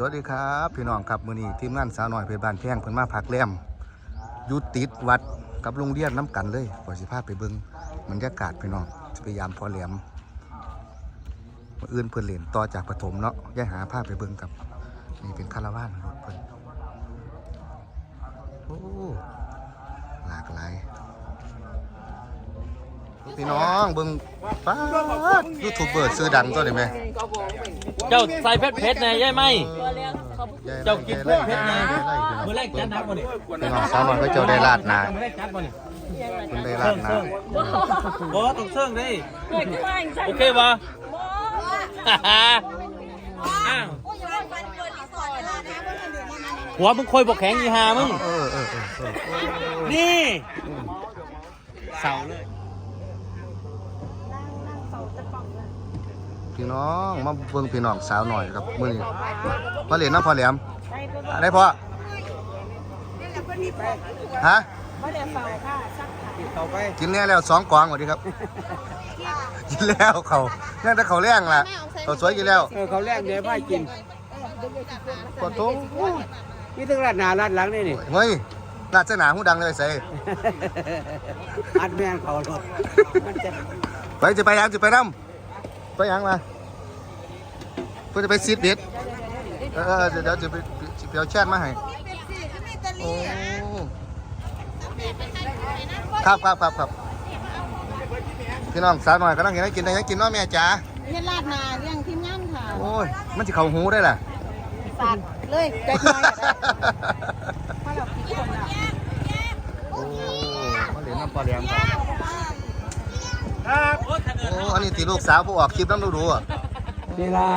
สวัสดีครับพี่น้องครับมือนี้ทีมงานสาวน้อยเพชรบ้านแพงเพิ่นมาพักแรมอยู่ติดวัดกับโรงเรียนน้ำกันเลยขอสิพาพไปเบิ่งบรรยากาศพี่น้องจะพยายามพอแหลมมื้ออื่นเพิ่นเล่นต่อจากปฐมเนาะย่าหาพาไปเบิ่งกับนี่เป็นคาราวานรถเพิ่นโอ้หลากหลาย พี่น้องเบิ่งฟ้ายูทูบเบอร์ซื้อดังตัวนี้ไหมเจ้าใส่เพชรเพชรไงใช่ไหม เจ้ากินไล่เพชรไงไล่มือแรกจัดนักบ่เนี่ยพี่น้องสาวน้อยก็เจ้าได้ลาดหนามือแรกจัดบ่เนี่ยมันได้ลาดหนาโอ้ต้องเชิงดิเกิดขึ้นมาอย่างฉันโอเคป่ะฮ่าฮ่าอ้าวหัวมึงคอยบอกแข็งยี่หามึงเออเออเออเออนี่เสาเลย พี่น้องมาเบิ่งพี่น้องสาวหน่อยครับมื้อนี้มาเล่นน้ำพอแหลมได้พอฮะไม่ได้เฝ้าค่ะสักค่ะกินแน่แล้วสองกล่องสวัสดีครับกินแล้วเขาเนี่ยแต่เขาแรงล่ะเขาสวยกินแล้วเออเขาแรกเดี๋ยวพ่ายกินกดตุ้งนี่ถึงรัดหนารัดหลังนี่นี่เฮ้ยราชนาหูดังเลยใส่อัดแมนเขารถมันจะไปจะไปยังจะไปน้ำ ไปยังมาเพื่อจะไปซีดเด็ดเออเดี๋ยวเดี๋ยวจะไปจะไปเอาแชทมาให้โอ้ครับครับครับครับพี่น้องสาวหน่อยก็ต้องเห็นให้กินได้ให้กินเนาะแม่จ๋าเฮ็ดลาดนาเรื่องทีมงานค่ะโอ้ยมันจะเข่าหูได้ล่ะสัตว์เลยใจน้อยก็ได้ถ้าเราคิดคนละโอ้มาเหรียญน้ำปลาแดงครับ ครับโอ้ถ้าเกิดโอ้อันนี้ตีลูกสาวผู้ออกคลิปน้ำดูดูๆอะนี่ละ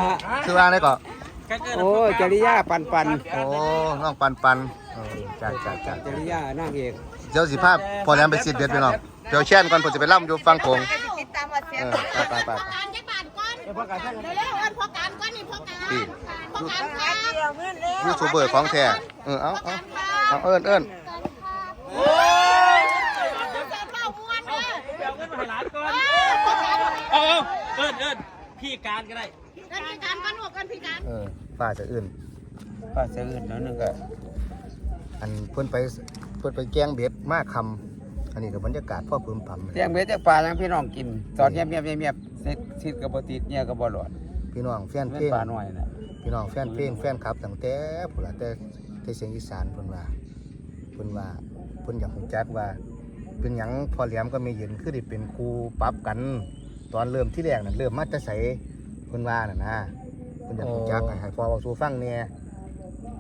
ชื่อว่าอะไรก่อนถ้าเกิดโอ้จริยาปันปันโอ้น้องปันปันเออจ้าจ้าจ้าจริยานางเอกเจ้าสิภาพพอแล้วไปสิเด็ดพี่น้องเดี๋ยวแช่นก่อนผมจะไปล่ำอยู่ฟังโขงติดตามว่าเสียเออไปไปไปการจักบาทก่อนเร็วๆวันพอการก่อนนี่พอการพี่พอการค่ะเดียวเงินเร็วยูทูบเบอร์ของแท้เออเอาเอาเอาเอิ้นเอิ้นโอ้ย แซ่บเล่าม้วนเด้อ เดี๋ยวเงินมาให้หลานก่อนพอการเอาเอาเอิ้นเอิ้นพี่การก็ได้กันพิการกันหนวกกันพิการเออป้าจะเอิ้นป้าเสืออื่นแล้วนึงก็อันเพิ่นไปเพิ่นไปแกงเบ็ดมากคำอันนี้ก็บรรยากาศพ่อพื้นพำเตียงเบ็ดจากป่ายังพี่น้องกินสอนเงียบเงียบเงียบเงียบเซ็ตชิดกับบติดเนี่ยกับบหลอดพี่น้องแฟนเพเป็ลนงป่าหน่อยนะพี่น้องแฟนเพลงแฟนคลับตั้งแต่ผู้ละแต่แต่เสียงอีสานเพิ่นว่าเพิ่นว่าเพิ่นอยากรู้จักว่า เป็นหยังพอแหลมก็ไม่เห็นคือได้เป็นครูปรับกัน ตอนเริ่มที่แรกนั่นเริ่มมาแต่ไสเพิ่นว่าน่ะนะเพิ่นอยากรู้จักให้ให้พอเว้าสู่ฟังแหน่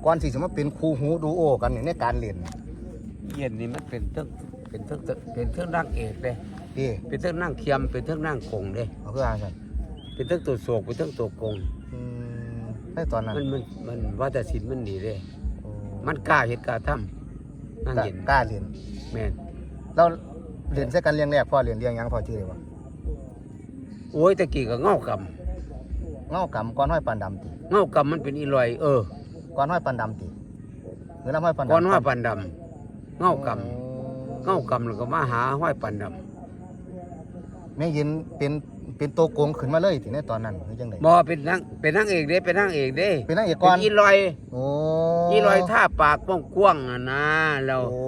ก่อนสิจะมาเป็นครูหูดูโอกันเนี่ยในการเรียนเย็นนี่มันเป็นเทิงเป็นเทิงเป็นเทิงนางเอกเลยพี่เป็นเทิงนางเคียมเป็นเทิงนางคงเลยเอาคืออ่านกันเป็นเทิงตัวโศกเป็นเทิงตัวกงอืมในตอนนั้นมันมันมันว่าแต่ศิลป์มันดีเลยโอ้มันกล้าเห็ดกล้าทำนั่งกล้าเย็นกล้าเรียน แม่น เราเรียนใส่กันเรียงแรกพ่อเรียนเรียงหยังพ่อชื่ออะไรวะโอ้ยตะกี้ก็เงากเงากำก้อนห้อยปานดำติำเงากำมันเป็นอีลอย เออก้อนห้อยปานดำติหรือน้ำห้อยปานดำก้อนห้อยปันดำเงากำเงากำแล้วก็มาหาห้อยปันดแม่ยินเป็นเป็นตัวโกงขึ้นมาเลยถึงในตอนนั้นคือจังไดำบอเป็นนางเป็นนางเอกเด้เป็นนางเอกเด้เป็นนางเอกเป็ก่อนนอีลอย โอ้อีลอยท่าปากกว้างๆอะนะแล้วโอ้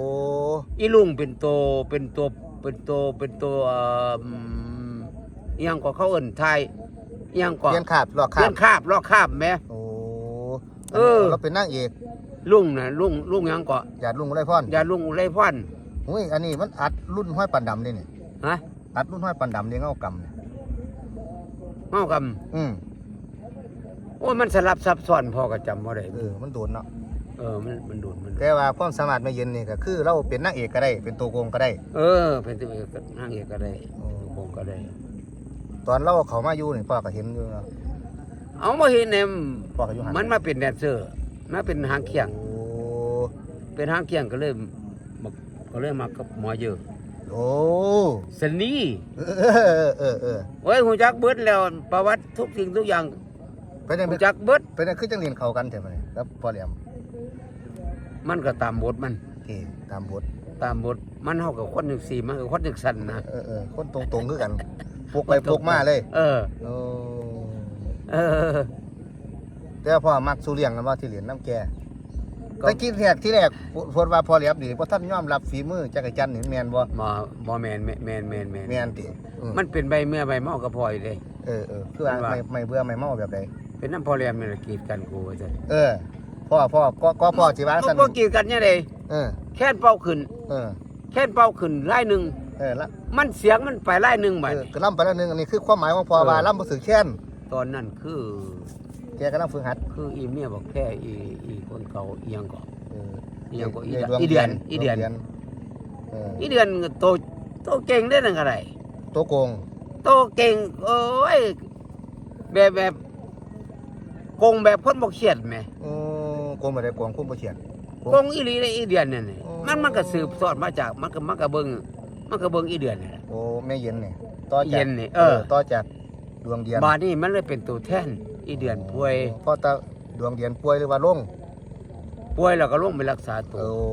อีลุงเป็นตัวเป็นตัวเป็นตัวเป็นตัวเอ่ออืมอิหยังก็เขาเอิ่นไทยอิหยังก็เรียนขาบหลอกขาเลี้ยบงคาบลอกคาบแหม่โอ้เออ เราเป็นนางเอกลุงน่ะลุงลุงหยังก็ญาติลุงไรพรอย่าลุงไรพ่อนอุ้ยอันนี้มันอัดรุ่นห้อยปานดำนี่นี่ฮะอัดรุ่นห้อยปานดำนี่เงากำนี่เงากำอืมโอ้ยมันสลับซับซ้อนพอก็จำบ่ได้เออมันโดนเนาะ เออมันมันโดนมันแต่ว่าความสามารถแม่ยินนี่ก็คือเราเป็นนางเอกก็ได้ เป็นตัวโกงก็ได้ เออ เป็นตัวเอกนางเอกก็ได้โอ้ตัวโกงก็ได้ ตอนเราเขามาอยู่นี่พ่อก็เห็นอยู่เนาะเอามาเห็นเนี่ยพ่อก็อยู่หันมันมาเป็นแดนเซอร์มาเป็นหางเคียง โอ้เป็นหางเคียงก็เลยมาก็เลยมากับหมอเยอะโอ้สนีเออเออเออโอ้ยหูจักเบิดแล้วประวัติทุกสิ่งทุกอย่างเป็นยังหูจักเบิดเป็นยังคือจังเรียนเขากันใช่ไหมครับพ่อเหลี่ยม มันก็ตามบทมันที่ตามบทตามบทมันเท่ากับคนหนึ่งสี่มันกับคนหนึ่งสันนะเออเออคนตรงตรงๆคือกันปลุกไปปลุกมาเลย เออโอ้เออแต่ว่าพ่อมักสู้เลี้ยงกันว่าที่เหรียญน้ำแกก็แต่กินแรกที่แรกพูดว่าพอเหลียบดีเพราะท่านยอมรับฝีมือจักรจันทร์นี่แม่นบ่บ่บ่แม่นแม่นแม่นแม่นแม่นแม่นติอืมมันเป็นใบเมื่อใบเมาก็พออยู่เด้เออเออคือว่ามันว่าไม่ไม่เบื่อไม่เมาแบบใดเป็นน้ำพอแรมนี่ล่ะกีดกันกูว่าซั่นเออ พ่อพ่อก็ก็พ่อสิว่าก็ซั่นบ่กีดกันเนี่ยเด้เออแค่นเป้าขึ้น เออแค่นเป้าขึ้นไล่หนึงเออละมันเสียงมันไปไล่หนึงบัดเออก็ล่ำไปแล้วหนึงอันนี้คือความหมายของพ่อว่าล่ำบ่สึกแค้นตอนนั้นคือแกกำลังฝึกหัด คืออีเมียบอกแค่อีอีคนเก่าอีหยังก็เอออีหยังก็อียายเดือนอีเดือนอีเดือนเอออีเดือนก็โตโตเก่งได้นั่นก็ได้ตัวโกงโตเก่งโอ้ยแบบแบบโกงแบบคนบ่เครียดแหม อือโกงบ่ได้โกงคุ้มบ่เขียนโกงอีหลีได้อีเดือนนั่นนี่อ๋อมันมันก็สืบทอดมาจากมันก็มันก็เบิ่งมันก็เบิ่งอีเดือนนี่แหละ โอ้แม่เย็นนี่ต่อจากเย็นนี่เออ ต่อจากดวงเดือนบาดนี้มันเลยเป็นตัวแทนอีเดือนป่วยพ่อตาดวงเดือนป่วยหรือว่าลงป่วยแล้วก็ลงไปรักษาตัวโอ้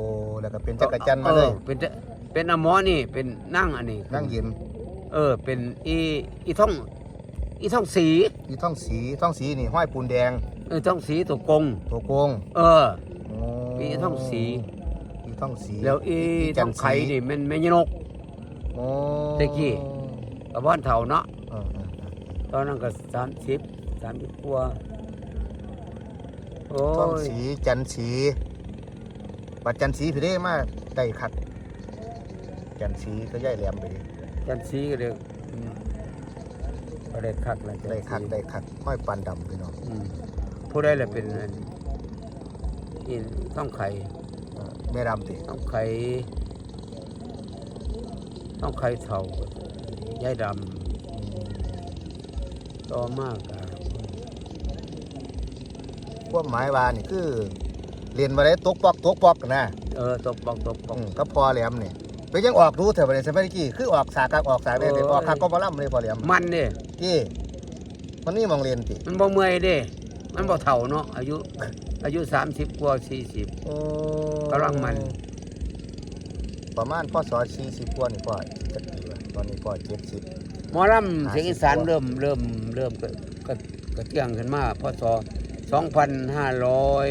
แล้วก็เป็นจักรจันทร์มาเลยออเป็นจะเป็นอหมอนี่เป็นนั่งอันนี้นั่งเย็นเออ เป็นอีอีท่อง อีท่องสี มีท่องสีท่องสีนี่ห้อยปูนแดง เออท่องสีตัวกง ตัวโกงเออโอ้มีท่องสีมีท่องสีแล้วอีจัท่องไข่นี่มันแม่ยนกโอ้ตะกี้กับบ้านเฒ่าเนาะเออเออเออตอนนั้นก็สามสิบสามสิบกว่าโอ้ท่องยสีจันทร์สีปัดจันทร์สีพี่เด้มาได้คักจันทร์สีก็ย่ายแหลมไปดิจันสีก็เด็กก็ได้คักแล้วจันได้คักสีได้คักห้อยปานดำพี่น้องอืม ผู้ได้แหละเป็นอันอีท่องไข่เออแม่ดำติต้องไข่ต้องไข่เท่ายายดำต่อมากอะความหมายว่านี่คือเรียนมาได้ตกปอกตกปอกนะเออตบปอกตบปอกอืมก็พอแหลมนี่ไปยังออกรู้เถอะประเด็นสมัยกี้คือออกสากากออกสากได้แต่ออกคักก็บ่ล่ำเลยพอแหลมมันเนี่ยที่มันนี่มองเรียนติมันบ่เมื่อยเด้ มันบ่เท่าเนาะอายุ อายุสามสิบกว่าสี่สิบ โอ้กำลังมัน ประมาณพศ40กว่านี่พ่อจักปีวะตอนนี้พ่อ70หมอลำเสียงอีสานเริ่มเริ่มเริ่มก็ก็ก็เที่ยงขึ้นมาพศสองพันห้าร้อย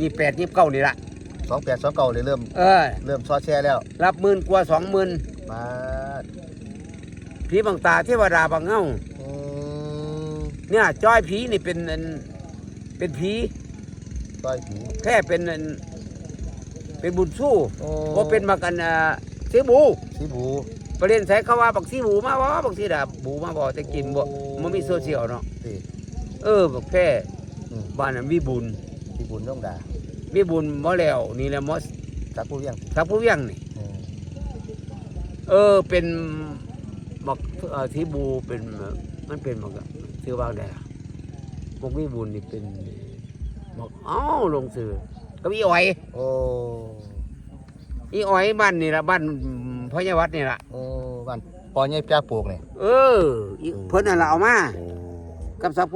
ยี่แปดยี่เก้านี่ละ28 29เลยเริ่ม เออ เริ่มซอแชร์แล้วรับหมื่นกว่าสองหมื่นมาผีบางตาเทวดาบางเงาอืม เนี่ยจ้อยผีนี่เป็นอันเป็นผีต้อยผีแค่เป็นอันเป็นบุญสู้โอ้ก็เป็นมากันอ่าสีบูสีบู ประเด็นใส่เขาว่าบักสีบูมาบ่บักสีดาบูมาบ่จะกินบ่มันมีโซเชียลเนาะติเออบักแค่อืม บ้านนั้นมีบุญสีบุญย่องดามีบุญบ่แล้วนี่แหละมอสจักผู้เลี้ยงทักผู้เวียงนี่อืมเออเป็นบักเอ่อที่บูเป็นมันเป็นบัก ชื่อว่าไงล่ะบักมีบุญนี่เป็นบักเอ้าลงสื่อก็มีอ้อย โอ้อีอ้อยบ้านนี่ละบ้านพ่อใหญ่วัดนี่ละโอ้บ้านปอใหญ่ปลาปลูกนี่เอออีเพิ่นนั่นละเอามากับสับ